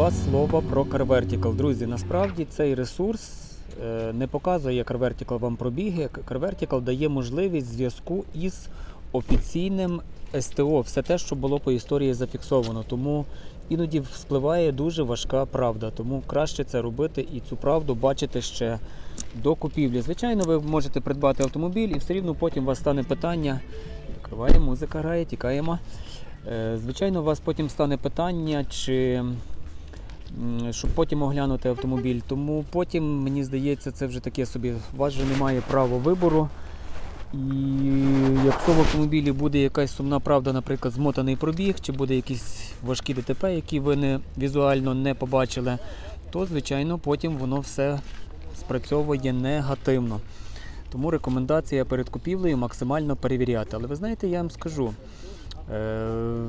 два слова про CarVertical. Друзі, насправді цей ресурс е, не показує як CarVertical вам пробіги. CarVertical дає можливість зв'язку із офіційним СТО, все те, що було по історії зафіксовано. Тому іноді вспливає дуже важка правда. Тому краще це робити і цю правду бачити ще до купівлі. Звичайно, ви можете придбати автомобіль і все рівно потім у вас стане питання. Відкриває музика, грає, тікаємо. Е, Звичайно, у вас потім стане питання, чи щоб потім оглянути автомобіль. Тому потім, мені здається, це вже таке собі. У вас вже немає права вибору. І якщо в автомобілі буде якась сумна правда, наприклад, змотаний пробіг, чи буде якісь важкі ДТП, які ви не, візуально не побачили, то звичайно потім воно все спрацьовує негативно. Тому рекомендація перед купівлею максимально перевіряти. Але ви знаєте, я вам скажу, е,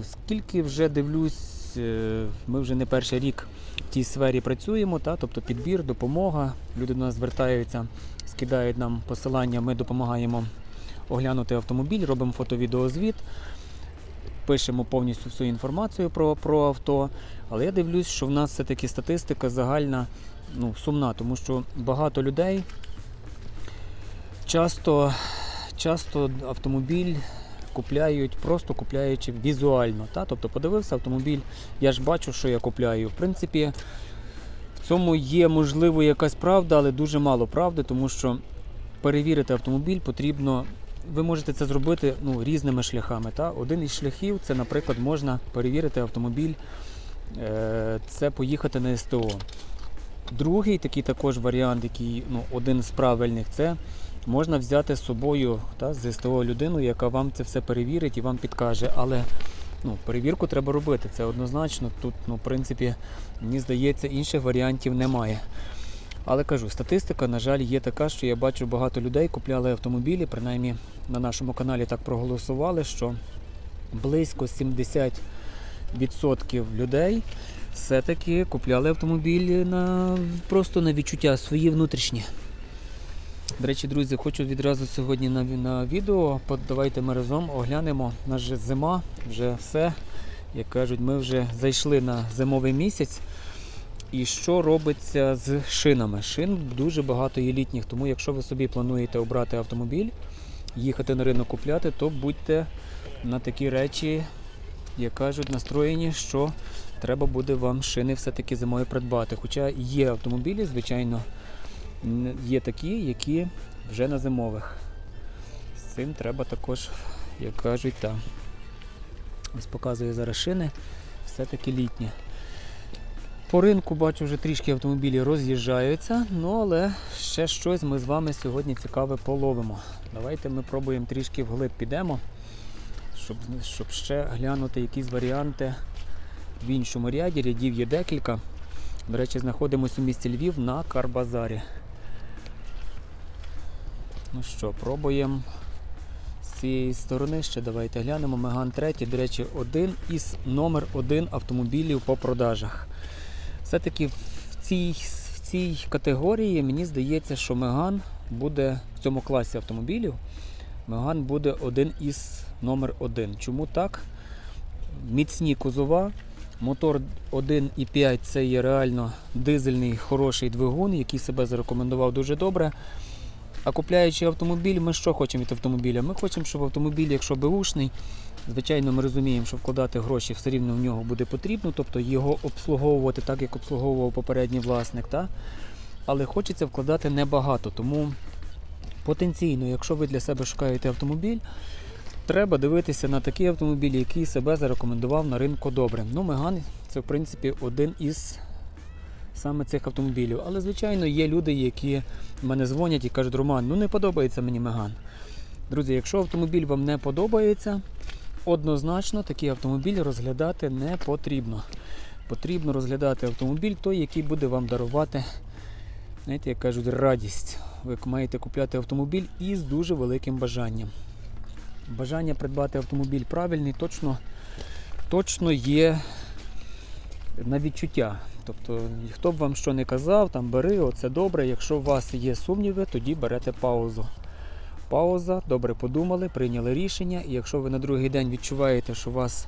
скільки вже дивлюсь, е, ми вже не перший рік в тій сфері працюємо, та, тобто підбір, допомога. Люди до нас звертаються, скидають нам посилання, ми допомагаємо оглянути автомобіль, робимо фото-відеозвіт, пишемо повністю всю інформацію про, про авто. Але я дивлюсь, що в нас все-таки статистика загальна ну, сумна, тому що багато людей часто, часто автомобіль купляють, просто купляючи візуально. Та? Тобто подивився автомобіль, я ж бачу, що я купляю. В принципі, в цьому є можливо якась правда, але дуже мало правди, тому що перевірити автомобіль потрібно. Ви можете це зробити ну, різними шляхами. Та? Один із шляхів це, наприклад, можна перевірити автомобіль, е, це поїхати на СТО. Другий такий також варіант, який ну, один з правильних, це можна взяти з собою та, з СТО людину, яка вам це все перевірить і вам підкаже. Але ну, перевірку треба робити, це однозначно. Тут, ну, в принципі, мені здається, інших варіантів немає. Але кажу, статистика, на жаль, є така, що я бачу багато людей купляли автомобілі, принаймні на нашому каналі так проголосували, що близько 70% людей все-таки купляли автомобілі на, просто на відчуття свої внутрішні. До речі, друзі, хочу відразу сьогодні на, на відео. Давайте ми разом оглянемо. У нас же зима, вже все. Як кажуть, ми вже зайшли на зимовий місяць. І що робиться з шинами? Шин дуже багато є літніх, тому якщо ви собі плануєте обрати автомобіль, їхати на ринок купляти, то будьте на такі речі, як кажуть, настроєні, що треба буде вам шини все-таки зимою придбати. Хоча є автомобілі, звичайно, є такі, які вже на зимових. З цим треба також, як кажуть, так. Ось показую зараз шини, все-таки літні. По ринку бачу, вже трішки автомобілі роз'їжджаються, ну але ще щось ми з вами сьогодні цікаве половимо. Давайте ми пробуємо трішки вглиб підемо, щоб, щоб ще глянути якісь варіанти в іншому ряді. Рядів є декілька. До речі, знаходимося у місті Львів на Карбазарі. Ну що, пробуємо з цієї сторони ще давайте глянемо. Меган 3, до речі, один із номер один автомобілів по продажах. Все-таки в цій, в цій категорії мені здається, що Меган буде в цьому класі автомобілів. Меган буде один із номер один. Чому так? Міцні кузова. Мотор 1,5 це є реально дизельний хороший двигун, який себе зарекомендував дуже добре. А купляючи автомобіль, ми що хочемо від автомобіля? Ми хочемо, щоб автомобіль, якщо беушний, звичайно, ми розуміємо, що вкладати гроші все рівно в нього буде потрібно, тобто його обслуговувати так, як обслуговував попередній власник. Та? Але хочеться вкладати небагато. Тому потенційно, якщо ви для себе шукаєте автомобіль, треба дивитися на такий автомобіль, який себе зарекомендував на ринку добре. Ну, Меган це в принципі один із саме цих автомобілів. Але, звичайно, є люди, які мене дзвонять і кажуть, Роман, ну не подобається мені Меган. Друзі, якщо автомобіль вам не подобається, однозначно такий автомобіль розглядати не потрібно. Потрібно розглядати автомобіль той, який буде вам дарувати, знаєте, як кажуть, радість. Ви маєте купляти автомобіль із дуже великим бажанням. Бажання придбати автомобіль правильний точно, точно є на відчуття. Тобто, хто б вам що не казав, там бери, оце добре. Якщо у вас є сумніви, тоді берете паузу. Пауза, добре подумали, прийняли рішення. І якщо ви на другий день відчуваєте, що вас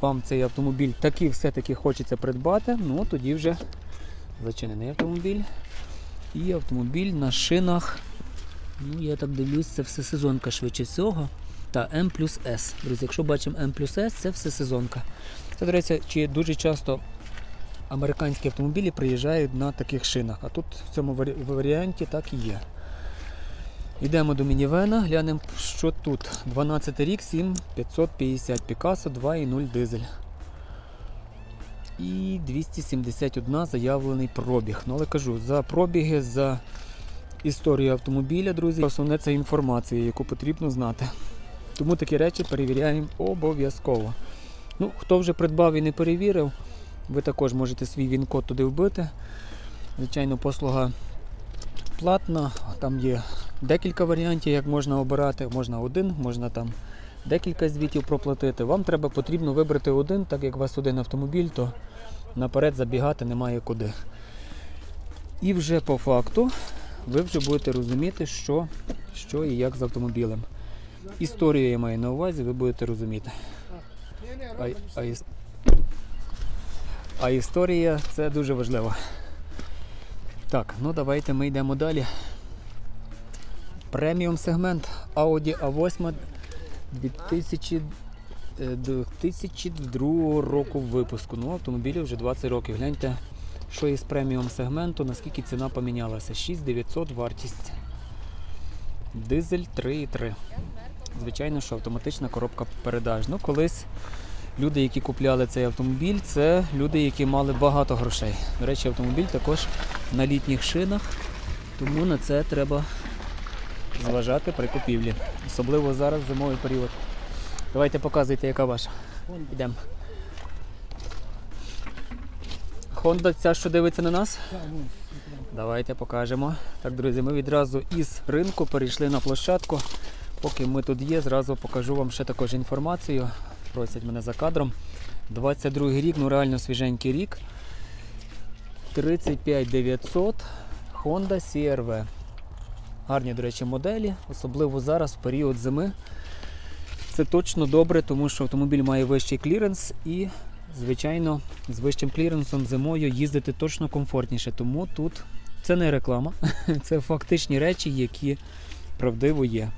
вам цей автомобіль таки все-таки хочеться придбати, ну тоді вже зачинений автомобіль. І автомобіль на шинах. Ну, я так дивлюсь, це все сезонка швидше всього. Та М плюс С. Друзі, якщо бачимо М плюс С, це все сезонка. Це, до речі, чи дуже часто американські автомобілі приїжджають на таких шинах. А тут в цьому варіанті так і є. Йдемо до мінівена, глянемо, що тут. 12 рік, 7550 Picasso 2.0 дизель. І 271 заявлений пробіг. Ну, але кажу, за пробіги, за історію автомобіля, друзі, основне це інформація, яку потрібно знати. Тому такі речі перевіряємо обов'язково. Ну, хто вже придбав і не перевірив, ви також можете свій він-код туди вбити. Звичайно, послуга платна, там є декілька варіантів, як можна обирати. Можна один, можна там декілька звітів проплатити. Вам треба потрібно вибрати один, так як у вас один автомобіль, то наперед забігати немає куди. І вже по факту ви вже будете розуміти, що, що і як з автомобілем. Історію я маю на увазі, ви будете розуміти. А, а, а історія це дуже важливо. Так, ну давайте ми йдемо далі. Преміум сегмент Audi A8 2000, е, 2002 року випуску. Ну, автомобілю вже 20 років. Гляньте, що із преміум сегменту, наскільки ціна помінялася. 6900 вартість. Дизель 3,3. Звичайно, що автоматична коробка передач. Ну, колись люди, які купляли цей автомобіль, це люди, які мали багато грошей. До речі, автомобіль також на літніх шинах, тому на це треба зважати при купівлі. Особливо зараз зимовий період. Давайте показуйте, яка ваша. Йдемо. Honda ця, що дивиться на нас? Давайте покажемо. Так, друзі, ми відразу із ринку перейшли на площадку. Поки ми тут є, зразу покажу вам ще також інформацію. Просять мене за кадром. 22 рік, ну реально свіженький рік. 35900 Honda CRV. Гарні, до речі, моделі, особливо зараз в період зими. Це точно добре, тому що автомобіль має вищий кліренс і, звичайно, з вищим кліренсом зимою їздити точно комфортніше. Тому тут це не реклама, це фактичні речі, які правдиво є.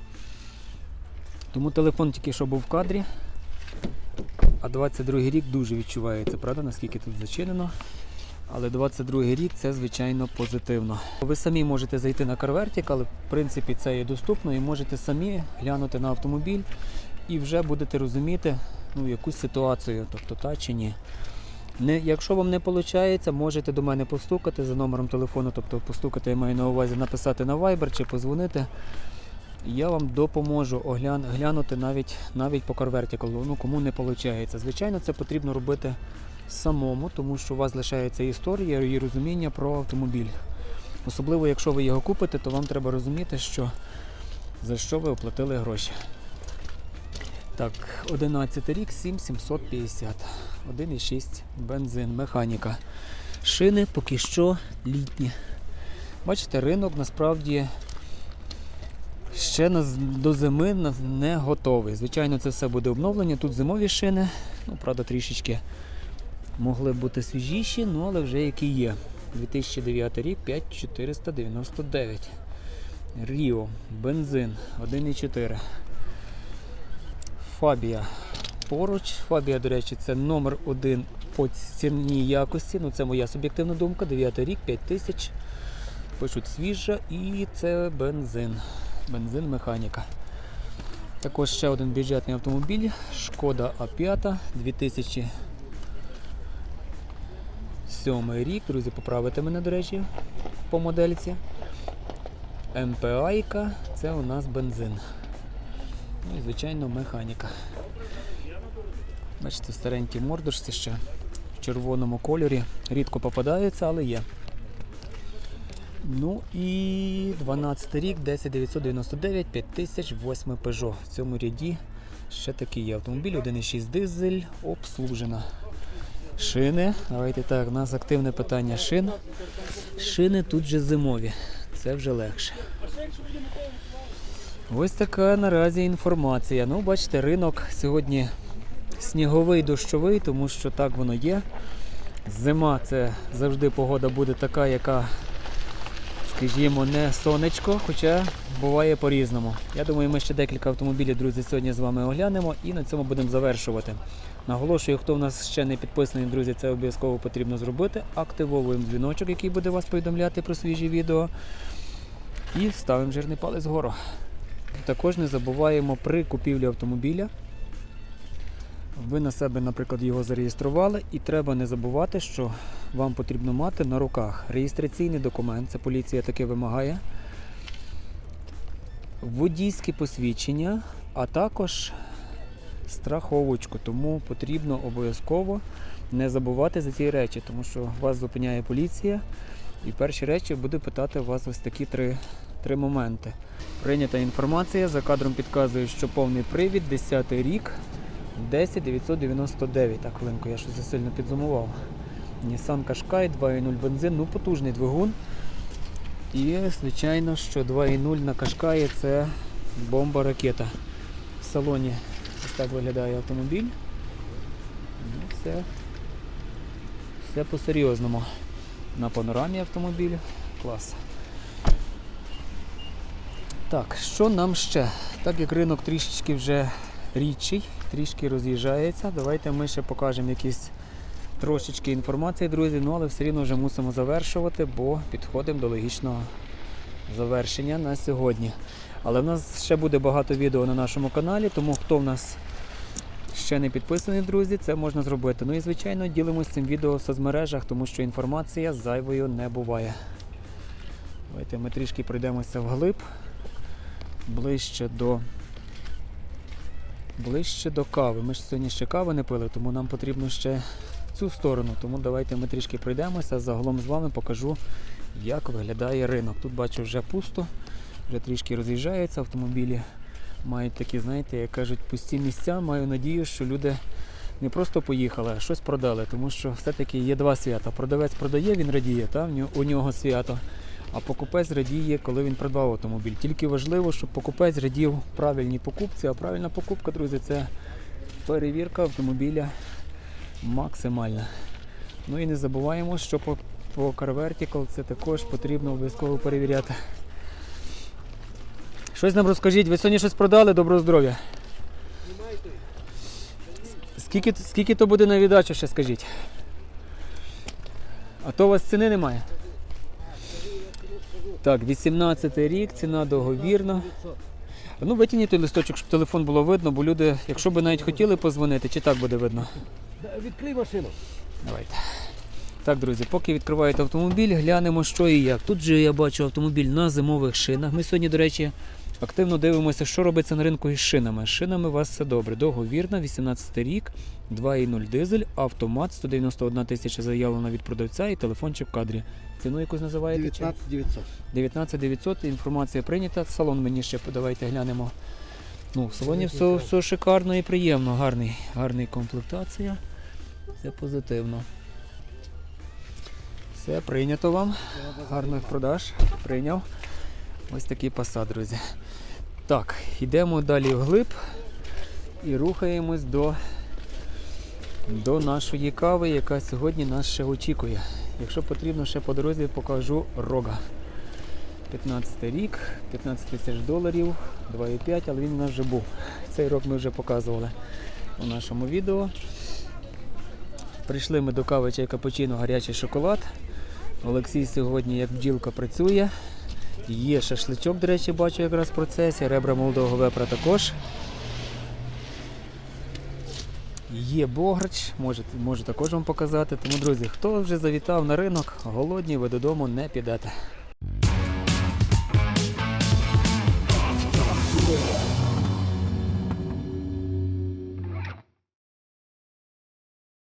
Тому телефон тільки що був в кадрі. А 22 рік дуже відчувається, правда, наскільки тут зачинено. Але 22 рік це звичайно позитивно. Ви самі можете зайти на CarVertic, але в принципі це є доступно і можете самі глянути на автомобіль і вже будете розуміти ну, якусь ситуацію, тобто та чи ні. Не, якщо вам не виходить, можете до мене постукати за номером телефону, тобто постукати я маю на увазі написати на Viber чи позвонити. Я вам допоможу оглян, глянути навіть, навіть по CarVertical, ну кому не виходить. Звичайно, це потрібно робити самому, тому що у вас лишається історія і розуміння про автомобіль. Особливо, якщо ви його купите, то вам треба розуміти, що за що ви оплатили гроші. Так, 11 рік, 7750. 1,6 бензин, механіка. Шини поки що літні. Бачите, ринок насправді ще до зими не готовий. Звичайно, це все буде обновлення. Тут зимові шини, ну, правда, трішечки могли бути свіжіші, ну але вже які є. 2009 рік 5499. Ріо, бензин 1,4. Фабія поруч. Фабія, до речі, це номер один по цінній якості. Ну, це моя суб'єктивна думка. 9 рік, 5000. Пишуть свіжа і це бензин. Бензин механіка. Також ще один бюджетний автомобіль. Шкода А5 2007 рік. Друзі, поправите мене, до речі, по модельці. МПА, це у нас бензин. Ну і, звичайно, механіка. Бачите, старенькі мордочці ще в червоному кольорі. Рідко попадаються, але є. Ну і 12 рік, 10999, 5008 Peugeot. В цьому ряді ще такий є автомобіль, 1,6 дизель, обслужена. Шини. Давайте так, у нас активне питання шин. Шини тут же зимові. Це вже легше. Ось така наразі інформація. Ну, бачите, ринок сьогодні сніговий дощовий, тому що так воно є. Зима це завжди погода буде така, яка, скажімо, не сонечко, хоча буває по-різному. Я думаю, ми ще декілька автомобілів, друзі, сьогодні з вами оглянемо і на цьому будемо завершувати. Наголошую, хто в нас ще не підписаний, друзі, це обов'язково потрібно зробити. Активовуємо дзвіночок, який буде вас повідомляти про свіжі відео. І ставимо жирний палець вгору. Також не забуваємо при купівлі автомобіля. Ви на себе, наприклад, його зареєстрували, і треба не забувати, що вам потрібно мати на руках реєстраційний документ, це поліція таке вимагає, водійське посвідчення, а також страховочку. Тому потрібно обов'язково не забувати за ці речі, тому що вас зупиняє поліція, і перші речі буде питати вас ось такі три, три моменти. Прийнята інформація, за кадром підказує, що повний привід, 10 рік, 10 999. Так, хвилинку, я щось засильно підзумував. Nissan Qashqai 2.0 бензин, ну потужний двигун. І, звичайно, що 2.0 на Qashqai це бомба-ракета. В салоні ось так виглядає автомобіль. Ну, все, все по-серйозному. На панорамі автомобіль. Клас. Так, що нам ще? Так як ринок трішечки вже рідший, трішки роз'їжджається, давайте ми ще покажемо якісь трошечки інформації, друзі. Ну але все рівно вже мусимо завершувати, бо підходимо до логічного завершення на сьогодні. Але в нас ще буде багато відео на нашому каналі, тому хто в нас ще не підписаний, друзі, це можна зробити. Ну і звичайно ділимося цим відео в соцмережах, тому що інформація зайвою не буває. Давайте ми трішки пройдемося вглиб ближче до ближче до кави. Ми ж сьогодні ще кави не пили, тому нам потрібно ще цю сторону. Тому давайте ми трішки пройдемося. Загалом з вами покажу, як виглядає ринок. Тут бачу вже пусто, вже трішки роз'їжджаються автомобілі. Мають такі, знаєте, як кажуть, пусті місця. Маю надію, що люди не просто поїхали, а щось продали, тому що все-таки є два свята. Продавець продає, він радіє, та? у нього свято. А покупець радіє, коли він придбав автомобіль. Тільки важливо, щоб покупець радів правильній покупці, а правильна покупка, друзі, це перевірка автомобіля максимальна. Ну і не забуваємо, що по, по Car Vertical це також потрібно обов'язково перевіряти. Щось нам розкажіть, ви сьогодні щось продали, доброго здоров'я. Скільки, скільки то буде на віддачу, ще скажіть? А то у вас ціни немає? Так, 18 рік, ціна договірна. Ну, витягніть той листочок, щоб телефон було видно, бо люди, якщо б навіть хотіли позвонити, чи так буде видно? Відкрий машину. Давайте. Так, друзі, поки відкриваєте автомобіль, глянемо, що і як. Тут же я бачу автомобіль на зимових шинах. Ми сьогодні, до речі, активно дивимося, що робиться на ринку із шинами. З шинами у вас все добре. Договірна, 18 рік, 2,0 дизель, автомат, 191 тисяча заявлена від продавця і телефончик в кадрі. Ціну якусь називаєте? чи? 19 900. 19 900, інформація прийнята. Салон мені ще давайте глянемо. Ну, в салоні все, все шикарно і приємно, гарний, гарний комплектація. Це позитивно. Все, прийнято вам. Гарних продаж. Прийняв. Ось такий посад, друзі. Так, йдемо далі вглиб і рухаємось до, до нашої кави, яка сьогодні нас ще очікує. Якщо потрібно, ще по дорозі покажу рога. 15 рік, 15 тисяч доларів, 2,5, але він у нас вже був. Цей рок ми вже показували у нашому відео. Прийшли ми до кави чай капучино, гарячий шоколад. Олексій сьогодні як бджілка працює. Є шашличок, до речі, бачу якраз в процесі. Ребра молодого вепра також. Є бограч, можу, можу також вам показати. Тому, друзі, хто вже завітав на ринок, голодні ви додому не підете.